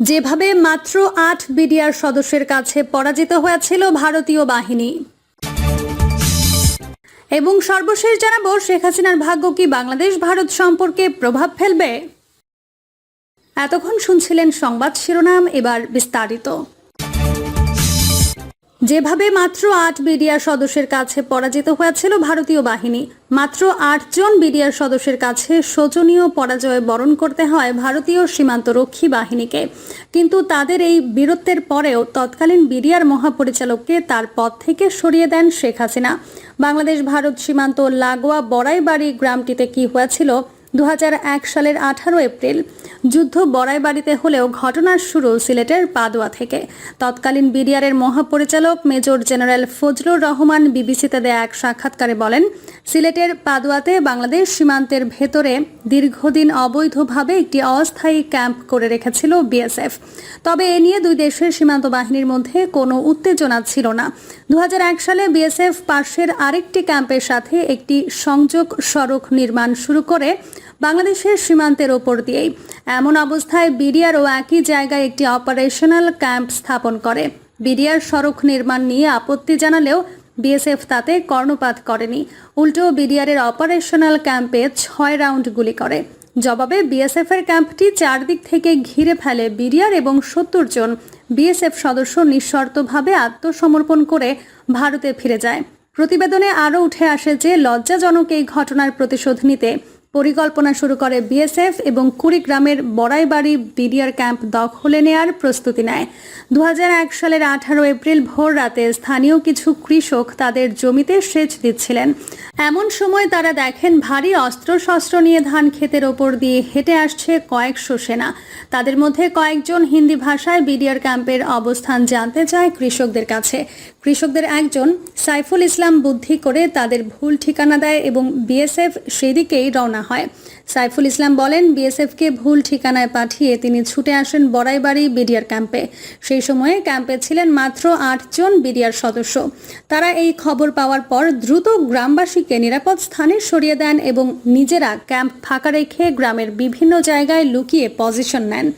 যেভাবে মাত্র আট বিডিআর সদস্যের কাছে পরাজিত হয়েছিল ভারতীয় বাহিনী। এবং সর্বশেষ জানাব, শেখ হাসিনার ভাগ্য কি বাংলাদেশ ভারত সম্পর্কে প্রভাব ফেলবে? এতক্ষণ শুনছিলেন সংবাদ শিরোনাম, এবার বিস্তারিত। যেভাবে মাত্র আট বিডিআর সদস্যের কাছে পরাজিত হয়েছিল ভারতীয় বাহিনী, মাত্র আটজন বিডিআর সদস্যের কাছে শোচনীয় পরাজয় বরণ করতে হয় ভারতীয় সীমান্তরক্ষী বাহিনীকে। কিন্তু তাদের এই বীরত্বের পরেও তৎকালীন বিডিআর মহাপরিচালককে তার পদ থেকে সরিয়ে দেন শেখ হাসিনা। বাংলাদেশ ভারত সীমান্ত লাগোয়া বড়াইবাড়ি গ্রামটিতে কি হয়েছিল? দু হাজার এক সালের আঠারো এপ্রিল যুদ্ধ বড়াইবাড়িতে হলেও ঘটনার শুরু সিলেটের পাদুয়া থেকে। তৎকালীন বিডিআরের মহাপরিচালক মেজর জেনারেল ফজলুর রহমান বিবিসিতে দেয়া এক সাক্ষাৎকারে বলেন, সিলেটের পাদুয়াতে বাংলাদেশ সীমান্তের ভেতরে দীর্ঘদিন অবৈধভাবে একটি অস্থায়ী ক্যাম্প করে রেখেছিল বিএসএফ। তবে এ নিয়ে দুই দেশের সীমান্ত বাহিনীর মধ্যে কোনো উত্তেজনা ছিল না। দু হাজার এক সালে বিএসএফ পাশের আরেকটি ক্যাম্পের সাথে একটি সংযোগ সড়ক নির্মাণ শুরু করে বাংলাদেশের সীমান্তের ওপর দিয়েই। এমন অবস্থায় বিডিআরও একই জায়গায় একটি অপারেশনাল ক্যাম্প স্থাপন করে। বিডিআর সড়ক নির্মাণ নিয়ে আপত্তি জানালেও বিএসএফ তাতে কর্ণপাত করেনি। উল্টো বিডিআরের অপারেশনাল ক্যাম্পে ছয় রাউন্ড গুলি করে। জবাবে বিএসএফ এর ক্যাম্পটি চারদিক থেকে ঘিরে ফেলে বিডিআর এবং সত্তর জন বিএসএফ সদস্য নিঃশর্তভাবে আত্মসমর্পণ করে ভারতে ফিরে যায়। প্রতিবেদনে আরও উঠে আসে যে লজ্জাজনক এই ঘটনার প্রতিশোধ নিতে পরিকল্পনা শুরু করে বিএসএফ এবং কুড়িগ্রামের বড়াইবাড়ি বিডিআর ক্যাম্প দখলে নেয়ার প্রস্তুতি নেয়। দু হাজার এক সালের আঠারো এপ্রিল ভোর রাতে স্থানীয় কিছু কৃষক তাদের জমিতে সেচ দিচ্ছিলেন। এমন সময় তারা দেখেন ভারী অস্ত্রশস্ত্র নিয়ে ধান ক্ষেতের ওপর দিয়ে হেঁটে আসছে কয়েকশো সেনা। তাদের মধ্যে কয়েকজন হিন্দি ভাষায় বিডিআর ক্যাম্পের অবস্থান জানতে চায় কৃষকদের কাছে। কৃষকদের একজন সাইফুল ইসলাম বুদ্ধি করে তাদের ভুল ঠিকানা দেয় এবং বিএসএফ সেদিকেই রওনা হয়। সাইফুল ইসলাম বলেন, বিএসএফকে ভুল ঠিকানায় পাঠিয়ে তিনি ছুটে আসেন বড়াইবাড়ি বিডিআর ক্যাম্পে। সেই সময়ে ক্যাম্পে ছিলেন মাত্র আটজন বিডিআর সদস্য। তারা এই খবর পাওয়ার পর দ্রুত গ্রামবাসীকে নিরাপদ স্থানে সরিয়ে দেন এবং নিজেরা ক্যাম্প ফাঁকা রেখে গ্রামের বিভিন্ন জায়গায় লুকিয়ে পজিশন নেন।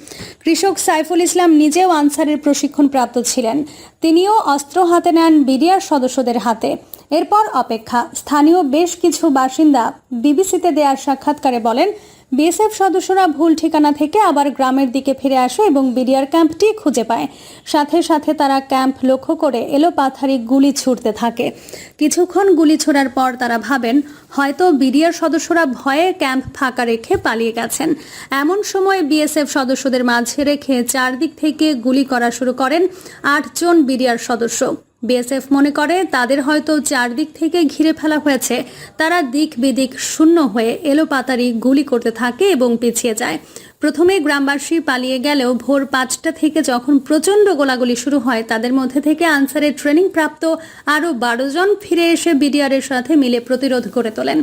কৃষক সাইফুল ইসলাম নিজেও আনসারের প্রশিক্ষণ প্রাপ্ত ছিলেন। তিনিও অস্ত্র হাতে নেন বিডিআর সদস্যদের হাতে। এরপর অপেক্ষা। স্থানীয় বেশ কিছু বাসিন্দা বিবিসিতে দেওয়ার সাক্ষাৎকারে বলেন, বিএসএফ সদস্যরা ভুল ঠিকানা থেকে আবার গ্রামের দিকে ফিরে আসে এবং বিডিআর ক্যাম্পটি খুঁজে পায়। সাথে সাথে তারা ক্যাম্প লক্ষ্য করে এলোপাথারি গুলি ছুটতে থাকে। কিছুক্ষণ গুলি ছোড়ার পর তারা ভাবেন, হয়তো বিডিআর সদস্যরা ভয়ে ক্যাম্প ফাঁকা রেখে পালিয়ে গেছেন। এমন সময় বিএসএফ সদস্যদের মাঝে রেখে চারদিক থেকে গুলি করা শুরু করেন আটজন বিডিআর সদস্য। বিএসএফ মনে করে, তাদের হয়তো চারদিক থেকে ঘিরে ফেলা হয়েছে। তারা দিক বিদিক শূন্য হয়ে এলোপাতারি গুলি করতে থাকে এবং পিছিয়ে যায়। প্রথমে গ্রামবাসী পালিয়ে গেলেও ভোর পাঁচটা থেকে যখন প্রচণ্ড গোলাগুলি শুরু হয়, তাদের মধ্যে থেকে আনসারের ট্রেনিং প্রাপ্ত আরও বারো জন ফিরে এসে বিডিআরের সাথে মিলে প্রতিরোধ করে তোলেন।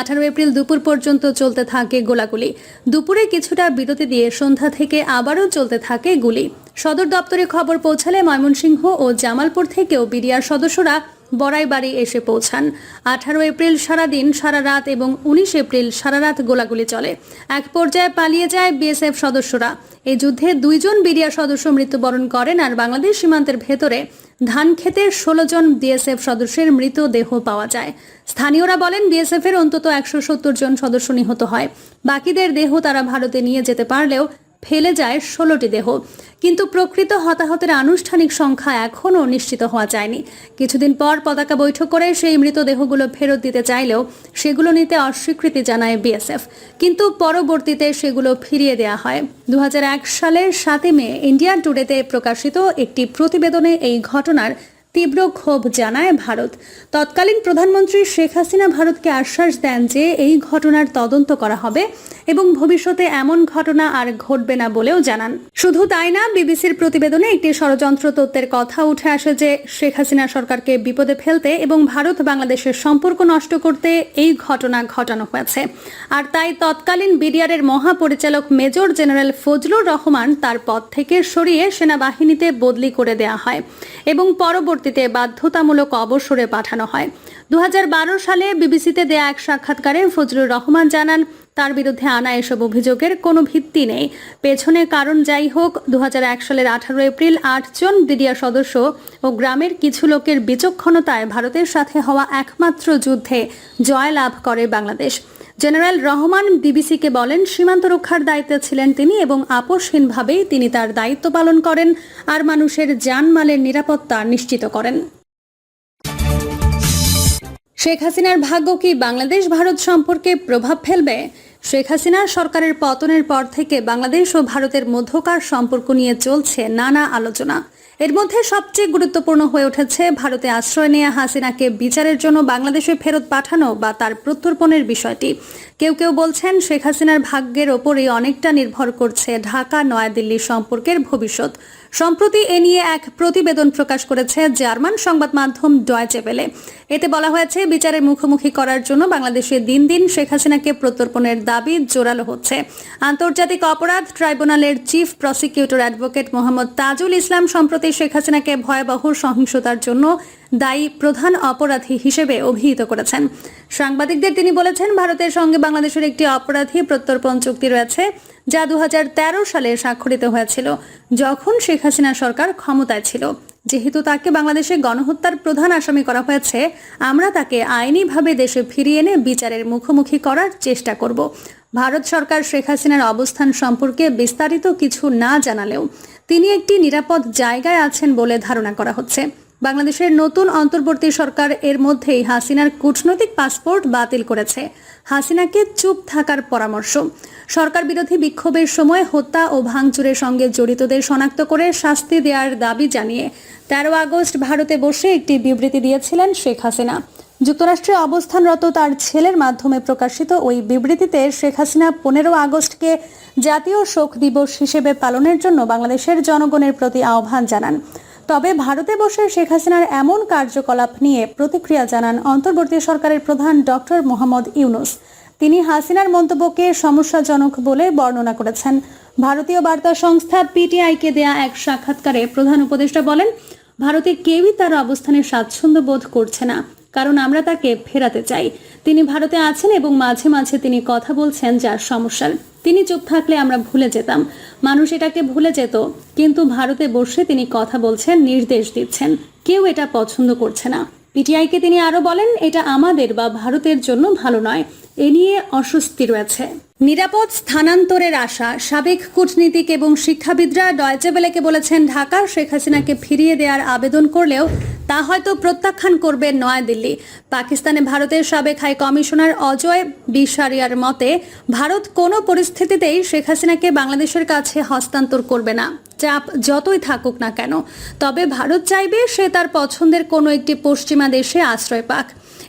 আঠারো এপ্রিল দুপুর পর্যন্ত চলতে থাকে গোলাগুলি। দুপুরে কিছুটা বিরতি দিয়ে সন্ধ্যা থেকে আবারও চলতে থাকে গুলি। সদর দপ্তরে খবর পৌঁছালে ময়মনসিংহ ও জামালপুর থেকেও বিডিআর সদস্যরা বড়াইবাড়ি এসে পৌঁছান। আঠারো এপ্রিল সারাদিন সারা রাত এবং উনিশ এপ্রিল সারা রাত গোলাগুলি চলে। এক পর্যায়ে পালিয়ে যায় বিএসএফ সদস্যরা। এই যুদ্ধে দুইজন বিডিআর সদস্য মৃত্যুবরণ করেন আর বাংলাদেশ সীমান্তের ভেতরে ধান খেতের ষোলো জন বিএসএফ সদস্যের মৃতদেহ পাওয়া যায়। স্থানীয়রা বলেন বিএসএফ এর অন্তত একশো সত্তর জন সদস্য নিহত হয়। বাকিদের দেহ তারা ভারতে নিয়ে যেতে পারলেও ফেলে যায় ষোলোটি দেহ। কিন্তু প্রকৃত হতাহতের আনুষ্ঠানিক সংখ্যা এখনও নিশ্চিত হওয়া যায়নি। কিছুদিন পর পতাকা বৈঠক করে সেই মৃতদেহগুলো ফেরত দিতে চাইলেও সেগুলো নিতে অস্বীকৃতি জানায় বিএসএফ। কিন্তু পরবর্তীতে সেগুলো ফিরিয়ে দেওয়া হয়। দুহাজার এক সালের সাতই মে ইন্ডিয়ান টুডেতে প্রকাশিত একটি প্রতিবেদনে এই ঘটনার তীব্র ক্ষোভ জানায় ভারত। তৎকালীন প্রধানমন্ত্রী শেখ হাসিনা ভারতকে আশ্বাস দেন যে এই ঘটনার তদন্ত করা হবে এবং ভবিষ্যতে এমন ঘটনা আর ঘটবে না বলেও জানান। শুধু তাই না, বিবিসির প্রতিবেদনে একটি ষড়যন্ত্র তত্ত্বের কথা উঠে আসে যে শেখ হাসিনা সরকারকে বিপদে ফেলতে এবং ভারত বাংলাদেশের সম্পর্ক নষ্ট করতে এই ঘটনা ঘটানো হয়েছে। আর তাই তৎকালীন বিডিআরের মহাপরিচালক মেজর জেনারেল ফজলুর রহমান তার পদ থেকে সরিয়ে সেনাবাহিনীতে বদলি করে দেওয়া হয়। এবং পরবর্তীতে বাধ্যতামূলক অবসরে পাঠানো হয়। দু হাজার বারো সালে বিবিসিতে দেয়া এক সাক্ষাৎকারে ফজলুর রহমান জানান, তার বিরুদ্ধে আনা এসব অভিযোগের কোনো ভিত্তি নেই। পেছনে কারণ যাই হোক দু হাজার এক সালের আঠারো এপ্রিল আটজন বিডিআর সদস্য ও গ্রামের কিছু লোকের বিচক্ষণতায় ভারতের সাথে হওয়া একমাত্র যুদ্ধে জয় লাভ করে বাংলাদেশ। জেনারেল রহমান বিবিসিকে বলেন, সীমান্ত রক্ষার দায়িত্বে ছিলেন তিনি এবং আপোষহীনভাবেই তিনি তার দায়িত্ব পালন করেন আর মানুষের জানমালের নিরাপত্তা নিশ্চিত করেন। শেখ হাসিনার ভাগ্য কি বাংলাদেশ ভারত সম্পর্কে প্রভাব ফেলবে? শেখ হাসিনার সরকারের পতনের পর থেকে বাংলাদেশ ও ভারতের মধ্যকার সম্পর্ক নিয়ে চলছে নানা আলোচনা। এর মধ্যে সবচেয়ে গুরুত্বপূর্ণ হয়ে উঠেছে ভারতে আশ্রয় নেয়া হাসিনাকে বিচারের জন্য বাংলাদেশে ফেরত পাঠানো বা তার প্রত্যর্পণের বিষয়টি। কেউ কেউ বলছেন শেখ হাসিনার ভাগ্যের ওপরই অনেকটা নির্ভর করছে ঢাকা, নয়াদিল্লি সম্পর্কের ভবিষ্যৎ। সম্প্রতি এ নিয়ে এক প্রতিবেদন প্রকাশ করেছে জার্মান সংবাদ মাধ্যম ডয়েচে পেলে এতে বলা হয়েছে, বিচারের মুখোমুখি করার জন্য বাংলাদেশে দিন দিন শেখ হাসিনাকে প্রত্যর্পণের দাবি জোরালো হচ্ছে। আন্তর্জাতিক অপরাধ ট্রাইব্যুনালের chief prosecutor advocate Mohammad Tajul Islam সম্প্রতি শেখ হাসিনাকে ভয়াবহ সহিংসতার জন্য দায়ী প্রধান অপরাধী হিসেবে অভিহিত করেছেন। সাংবাদিকদের তিনি বলেছেন, ভারতের সঙ্গে বাংলাদেশের একটি অপরাধী প্রত্যর্পণ চুক্তি রয়েছে। যা দু হাজার তেরো সালে স্বাক্ষরিত হয়েছিল, যখন শেখ হাসিনা সরকার ক্ষমতায় ছিল। যেহেতু তাকে বাংলাদেশে গণহত্যার প্রধান আসামি করা হয়েছে, আমরা তাকে আইনিভাবে দেশে ফিরিয়ে এনে বিচারের মুখোমুখি করার চেষ্টা করব। ভারত সরকার শেখ হাসিনার অবস্থান সম্পর্কে বিস্তারিত কিছু না জানালেও তিনি একটি নিরাপদ জায়গায় আছেন বলে ধারণা করা হচ্ছে। বাংলাদেশের নতুন অন্তর্বর্তী সরকার এর মধ্যেই হাসিনার কূটনৈতিক পাসপোর্ট বাতিল করেছে। হাসিনাকে চুপ থাকার পরামর্শ। সরকার বিরোধী বিক্ষোভের সময় হত্যা ও ভাঙচুরের সঙ্গে জড়িতদের শনাক্ত করে শাস্তি দেওয়ার দাবি জানিয়ে তেরো আগস্ট ভারতে বসে একটি বিবৃতি দিয়েছিলেন শেখ হাসিনা। যুক্তরাষ্ট্রে অবস্থানরত তার ছেলের মাধ্যমে প্রকাশিত ওই বিবৃতিতে শেখ হাসিনা পনেরো আগস্টকে জাতীয় শোক দিবস হিসেবে পালনের জন্য বাংলাদেশের জনগণের প্রতি আহ্বান জানান। তবে ভারতে বসে শেখ হাসিনার এমন কার্যকলাপ নিয়ে প্রতিক্রিয়া জানান অন্তর্বর্তী সরকারের প্রধান ডক্টর মোহাম্মদ ইউনুস। তিনি হাসিনার মন্তব্যকে সমস্যাজনক বলে বর্ণনা করেছেন। ভারতীয় বার্তা সংস্থা পিটিআইকে দেয়া এক সাক্ষাৎকারে প্রধান উপদেষ্টা বলেন, ভারতে কেউই তার অবস্থানে স্বাচ্ছন্দ্য বোধ করছে না। কারণ আমরা তাকে ফেরাতে চাই। তিনি ভারতে আছেন এবং মাঝে মাঝে তিনি কথা বলছেন যার সমস্যার। তিনি চুপ থাকলে আমরা ভুলে যেতাম। মানুষ এটাকে ভুলে যেত, কিন্তু ভারতে বসে তিনি কথা বলছেন, নির্দেশ দিচ্ছেন। কেউ এটা পছন্দ করছে না। পিটিআইকে তিনি আরও বলেন, এটা আমাদের বা ভারতের জন্য ভালো নয়। এ নিয়ে অস্বস্তি রয়েছে। নিরাপদ স্থানান্তরের আশা সাবেক কূটনীতিক এবং শিক্ষাবিদরা ডয়চেবেলেকে বলেছেন, ঢাকা শেখ হাসিনাকে ফিরিয়ে দেওয়ার আবেদন করলেও তা হয়তো প্রত্যাখ্যান করবে নয়াদিল্লি। পাকিস্তানে ভারতের সাবেক হাই কমিশনার অজয় বিশারিয়ার মতে, ভারত কোনো পরিস্থিতিতেই শেখ হাসিনাকে বাংলাদেশের কাছে হস্তান্তর করবে না। চাপ যতই থাকুক না কেন, তবে ভারত চাইবে সে তার পছন্দের কোনো একটি পশ্চিমা দেশে আশ্রয় পাক।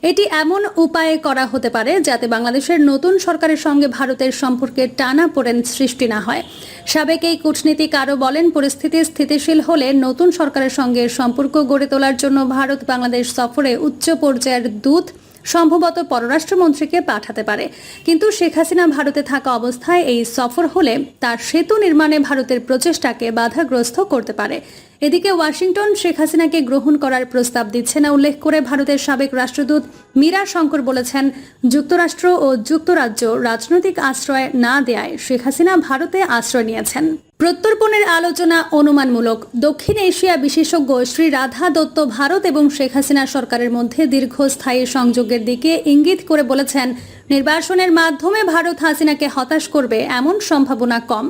এটি এমন উপায়ে করা হতে পারে যাতে বাংলাদেশের নতুন সরকারের সঙ্গে ভারতের সম্পর্কে টানা পড়েন সৃষ্টি না হয়। সাবেক এই কূটনীতিক আরও বলেন, পরিস্থিতি স্থিতিশীল হলে নতুন সরকারের সঙ্গে সম্পর্ক গড়ে তোলার জন্য ভারত বাংলাদেশ সফরে উচ্চ পর্যায়ের দূত সম্ভবত পররাষ্ট্রমন্ত্রীকে পাঠাতে পারে। কিন্তু শেখ হাসিনা ভারতে থাকা অবস্থায় এই সফর হলে তার সেতু নির্মাণে ভারতের প্রচেষ্টাকে বাধাগ্রস্ত করতে পারে। এদিকে ওয়াশিংটন শেখ হাসিনাকে গ্রহণ করার প্রস্তাব দিচ্ছে না উল্লেখ করে ভারতের সাবেক রাষ্ট্রদূত মীরা শঙ্কর বলেছেন, যুক্তরাষ্ট্র ও যুক্তরাজ্য রাজনৈতিক আশ্রয় না দেয়ায় শেখ হাসিনা ভারতে আশ্রয় নিয়েছেন। প্রত্যর্পণের আলোচনা অনুমানমূলক। দক্ষিণ এশিয়া বিশেষজ্ঞ শ্রী রাধা দত্ত ভারত এবং শেখ হাসিনা সরকারের মধ্যে দীর্ঘস্থায়ী সংযোগের দিকে ইঙ্গিত করে বলেছেন, নির্বাসনের মাধ্যমে ভারত হাসিনাকে হতাশ করবে এমন সম্ভাবনা কম।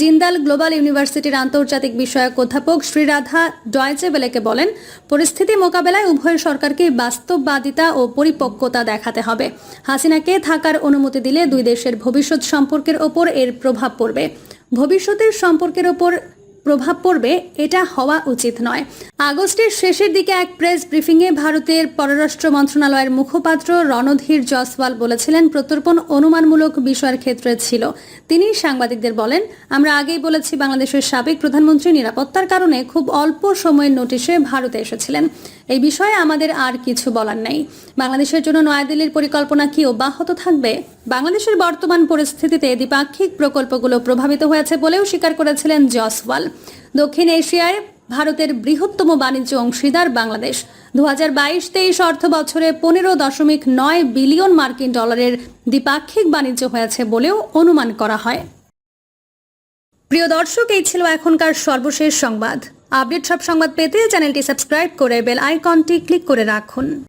জিন্দাল গ্লোবাল ইউনিভার্সিটির আন্তর্জাতিক বিষয়ক অধ্যাপক শ্রীরাধা ডয়েচেবেলেকে বলেন, পরিস্থিতি মোকাবেলায় উভয় সরকারকে বাস্তববাদিতা ও পরিপক্কতা দেখাতে হবে। হাসিনাকে থাকার অনুমতি দিলে দুই দেশের ভবিষ্যৎ সম্পর্কের ওপর এর প্রভাব পড়বে। ভবিষ্যতের সম্পর্কের ওপর প্রভাব পড়বে, এটা হওয়া উচিত নয়। আগস্টের শেষের দিকে এক প্রেস ব্রিফিংয়ে ভারতের পররাষ্ট্র মন্ত্রণালয়ের মুখপাত্র রণধীর জসওয়াল বলেছিলেন, প্রত্যর্পণ অনুমানমূলক বিষয়ের ক্ষেত্রে ছিল। তিনি সাংবাদিকদের বলেন, আমরা আগেই বলেছি বাংলাদেশের সাবেক প্রধানমন্ত্রী নিরাপত্তার কারণে খুব অল্প সময়ের নোটিশে ভারতে এসেছিলেন। এই বিষয়ে আমাদের আর কিছু বলার নেই। বাংলাদেশের জন্য নয়াদিল্লির পরিকল্পনা কি অব্যাহত থাকবে? বাংলাদেশের বর্তমান পরিস্থিতিতে দ্বিপাক্ষিক প্রকল্পগুলো প্রভাবিত হয়েছে বলেও স্বীকার করেছিলেন জসওয়াল দক্ষিণ এশিয়ায় ভারতের বৃহত্তম বাণিজ্য অংশীদার বাংলাদেশ। দু হাজার বাইশ তেইশ অর্থ বছরে পনেরো দশমিক নয় বিলিয়ন মার্কিন ডলারের দ্বিপাক্ষিক বাণিজ্য হয়েছে বলেও অনুমান করা হয়। প্রিয় দর্শক, এই ছিল এখনকার সর্বশেষ সংবাদ। আপডেট সব সংবাদ পেতে চ্যানেলটি সাবস্ক্রাইব করে বেল আইকনটি ক্লিক করে রাখুন।